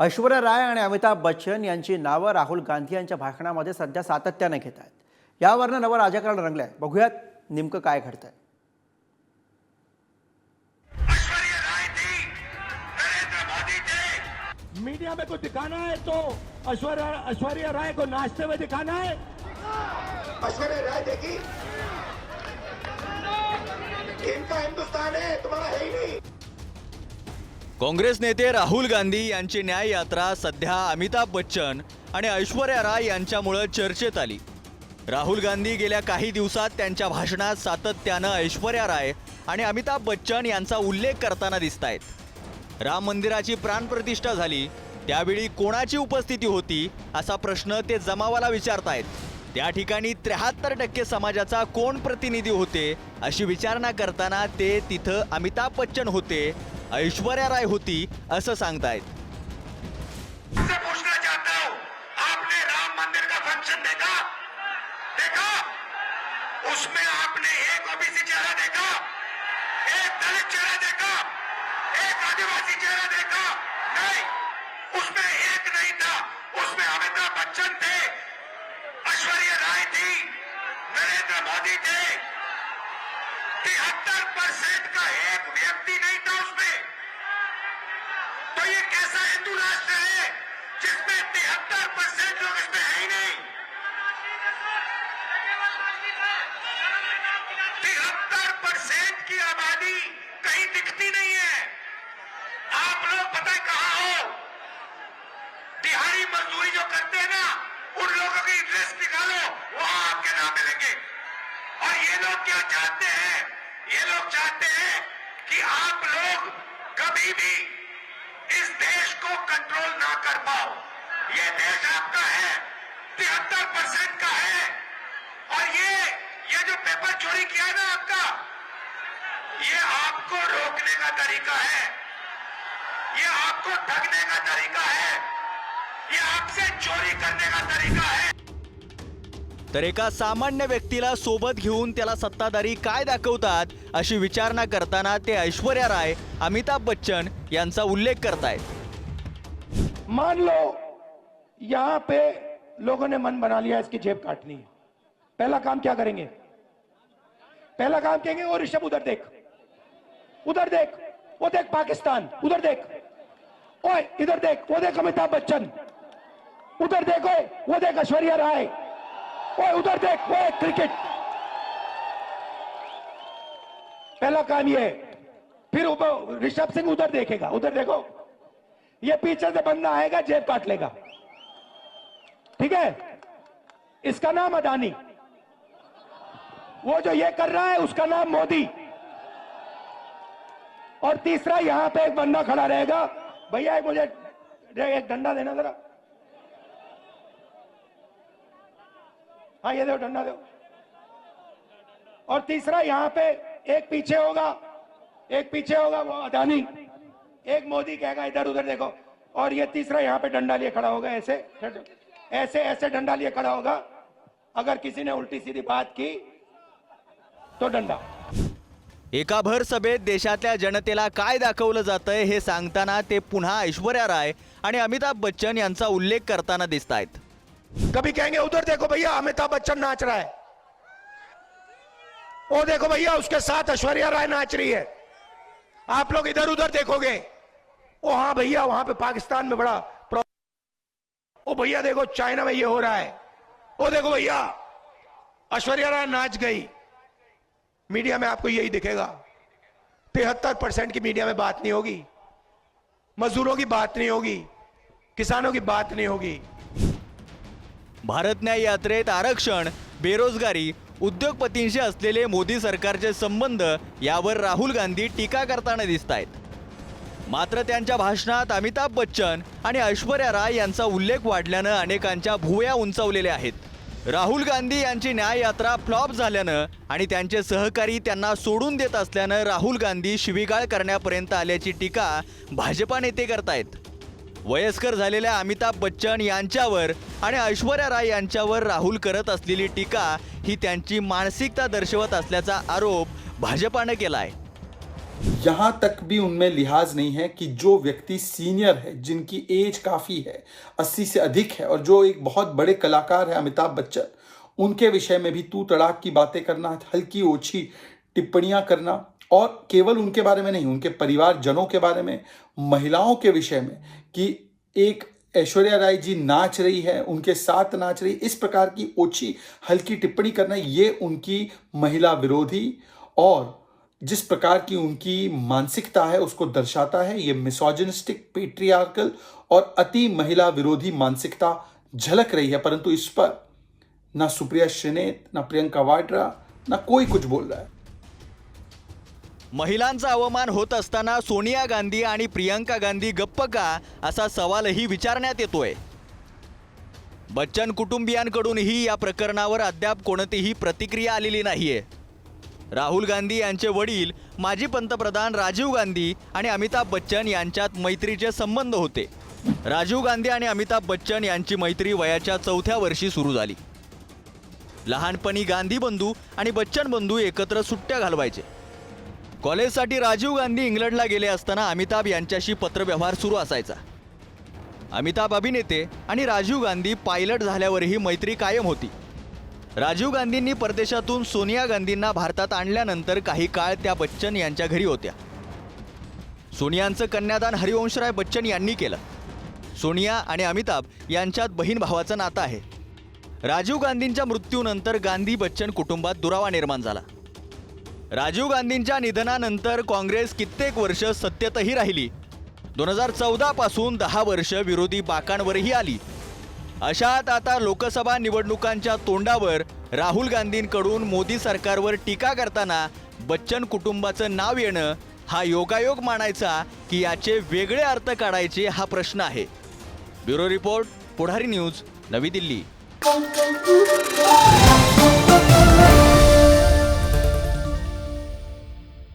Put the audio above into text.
ऐश्वर्या राय आणि अमिताभ बच्चन यांची नावं राहुल गांधी यांच्या भाषणामध्ये सध्या सातत्याने घेत आहेत. यावरनं नवं राजकारण रंगलंय. बघूयात नेमकं काय घडतंय. मीडिया में कुछ दिखाना है तो ऐश्वर्या ऐश्वर्या राय को नाचते हुए दिखाना है। ऐश्वर्या राय देखी? इनका हिंदुस्तान है तुम्हारा है ही नहीं। काँग्रेस नेते राहुल गांधी यांची न्याय यात्रा सध्या अमिताभ बच्चन आणि ऐश्वर्या राय यांच्यामुळं चर्चेत आली. राहुल गांधी गेल्या काही दिवसात त्यांच्या भाषणात सातत्यानं ऐश्वर्या राय आणि अमिताभ बच्चन यांचा उल्लेख करताना दिसत आहेत राम मंदिराची प्राणप्रतिष्ठा झाली त्यावेळी कोणाची उपस्थिती होती असा प्रश्न ते जमावाला विचारतायत. त्या ठिकाणी त्र्याहत्तर टक्के समाजाचा कोण प्रतिनिधी होते अशी विचारणा करताना ते तिथं अमिताभ बच्चन होते ऐश्वर्या राय होती असं सांगतायत. उसमें आपने एक ओबीसी चेहरा देखा? एक दलित चेहरा देखा? एक आदिवासी चेहरा देखा? नहीं उसमें एक नहीं था उसमें अमिताभ बच्चन थे ऐश्वर्या राय थी नरेंद्र मोदी थे। तिहत्तर परसेंट का एक व्यक्ति जिसमें तिहत्तर परसेंट लोग इसमें है ही नहीं। तिहत्तर परसेंट की आबादी कहीं दिखती नहीं है। आप लोग पता कहाँ हो? दिहाड़ी मजदूरी जो करते हैं ना, उन लोगों की लिस्ट निकालो, वहाँ आपके नाम मिलेंगे। और ये लोग क्या चाहते हैं? ये लोग चाहते हैं कि आप लोग कभी भी इस देश को कंट्रोल ना कर पाओ। ये देश आपका है, तिहत्तर परसेंट का है। और ये ये जो पेपर चोरी किया है ना आपका, ये आपको रोकने का तरीका है। ये आपको ठगने का तरीका है। ये आपसे चोरी करने का तरीका है। तर एका सामान्य व्यक्तीला सोबत घेऊन त्याला सत्ताधारी काय दाखवतात अशी विचारणा करताना ते ऐश्वर्या राय अमिताभ बच्चन यांचा उल्लेख करतायत. मान लो यहां पे लोगों ने मन बना लिया इसकी जेब काटनी है। पहला काम क्या करेंगे? पहला काम कहेंगे और ऋषभ उधर देख। उधर देख वो देख पाकिस्तान उधर देख। ओए इधर देख वो देख अमिताभ बच्चन। उधर देख वो देख ऐश्वर्या राय। ओए, उधर देख एक क्रिकेट पहला काम ये। फिर ऋषभ सिंह उधर देखेगा, उधर देखो। ये पीछे से बंदा आएगा, जेब काट लेगा। ठीक है? इसका नाम अदानी। वो जो ये कर रहा है, उसका नाम मोदी। और तीसरा यहाँ पे एक बंदा खड़ा रहेगा। भैया, एक मुझे, एक डंडा देना जरा। हाँ ये दो डंडा दो और तीसरा यहाँ पे एक पीछे होगा, एक पीछे होगा, वो अदानी। एक मोदी कहेगा, इधर उधर देखो। और ये तीसरा यहाँ पे डंडा लिए खड़ा होगा, ऐसे ऐसे ऐसे डंडा लिए खड़ा होगा। अगर किसी ने उल्टी सीधी बात की तो डंडा। एका भर सभेत देशातल्या जनतेला काय दाखवलं जातंय हे सांगताना ते पुन्हा ऐश्वर्या राय आणि अमिताभ बच्चन यांचा उल्लेख करताना दिसत आहेत कभी कहेंगे, उधर देखो भैया, अमिताभ बच्चन नाच रहा है। वो देखो भैया, उसके साथ ऐश्वर्या राय नाच रही है। आप लोग इधर उधर देखोगे। ओ हाँ भैया, वहाँ पे पाकिस्तान में बड़ा ओ भैया, देखो, चाइना में ये हो रहा है। ओ देखो भैया, ऐश्वर्या राय नाच गई। मीडिया में आपको यही दिखेगा। तिहत्तर परसेंट की मीडिया में बात नहीं होगी। मजदूरों की बात नहीं होगी। किसानों की बात नहीं होगी। भारत न्याय यात्रेत आरक्षण बेरोजगारी उद्योगपतींशी असलेले मोदी सरकारचे संबंध यावर राहुल गांधी टीका करताना दिसत आहेत मात्र त्यांच्या भाषणात अमिताभ बच्चन आणि ऐश्वर्या राय यांचा उल्लेख वाढल्यानं अनेकांच्या भुवया उंचावलेल्या आहेत. राहुल गांधी यांची न्याय यात्रा फ्लॉप झाल्यानं आणि त्यांचे सहकारी त्यांना सोडून देत असल्यानं राहुल गांधी शिवीगाळ करण्यापर्यंत आल्याची टीका भाजपा नेते करतायत. वयस्कर झालेल्या अमिताभ बच्चन यांच्यावर आणि ऐश्वर्या राय यांच्यावर राहुल करत असलेली टीका ही त्यांची मानसिकता दर्शवत असल्याचा आरोप भाजपाने केला आहे यहाँ तक भी उनमें लिहाज नहीं है कि जो व्यक्ति सीनियर है जिनकी एज काफ़ी है अस्सी से अधिक है और जो एक बहुत बड़े कलाकार है अमिताभ बच्चन उनके विषय में भी तू तड़ाक की बातें करना हल्की ओछी टिप्पणियाँ करना और केवल उनके बारे में नहीं, उनके परिवारजनों के बारे में, महिलाओं के विषय में कि एक ऐश्वर्या राय जी नाच रही है, उनके साथ नाच रही इस प्रकार की ओछी, हल्की टिप्पणी करना, ये उनकी महिला विरोधी और जिस प्रकार की उनकी मानसिकता है, उसको दर्शाता है, ये मिसोजिनिस्टिक पेट्रियार्कल और अति महिला विरोधी मानसिकता झलक रही है, परंतु इस पर ना सुप्रिया श्रीनेत ना प्रियंका वाड्रा, ना कोई कुछ बोल रहा है। महिलांचा अवमान होत असताना सोनिया गांधी आणि प्रियंका गांधी गप्प का असा सवालही विचारण्यात येतोय. बच्चन कुटुंबियांकडूनही या प्रकरणावर अद्याप कोणतीही प्रतिक्रिया आलेली नाहीये. राहुल गांधी यांचे वडील माजी पंतप्रधान राजीव गांधी आणि अमिताभ बच्चन यांच्यात मैत्रीचे संबंध होते. राजीव गांधी आणि अमिताभ बच्चन यांची मैत्री वयाच्या चौथ्या वर्षी सुरू झाली. लहानपणी गांधी बंधू आणि बच्चन बंधू एकत्र सुट्ट्या घालवायचे. कॉलेजसाठी राजीव गांधी इंग्लंडला गेले असताना अमिताभ यांच्याशी पत्रव्यवहार सुरू असायचा. अमिताभ अभिनेते आणि राजीव गांधी पायलट झाल्यावरही मैत्री कायम होती. राजीव गांधींनी परदेशातून सोनिया गांधींना भारतात आणल्यानंतर काही काळ त्या बच्चन यांच्या घरी होत्या. सोनियांचं कन्यादान हरिवंशराय बच्चन यांनी केलं. सोनिया आणि अमिताभ यांच्यात बहीण भावाचं नातं आहे. राजीव गांधींच्या मृत्यूनंतर गांधी बच्चन कुटुंबात दुरावा निर्माण झाला. राजीव गांधींच्या निधनानंतर काँग्रेस कित्येक वर्ष सत्तेतही राहिली. दोन हजार चौदा पासून दहा वर्ष विरोधी बाकांवरही आली. अशात आता लोकसभा निवडणुकांच्या तोंडावर राहुल गांधींकडून मोदी सरकारवर टीका करताना बच्चन कुटुंबाचं नाव येणं हा योगायोग मानायचा की याचे वेगळे अर्थ काढायचे हा प्रश्न आहे. ब्युरो रिपोर्ट पुढारी न्यूज नवी दिल्ली.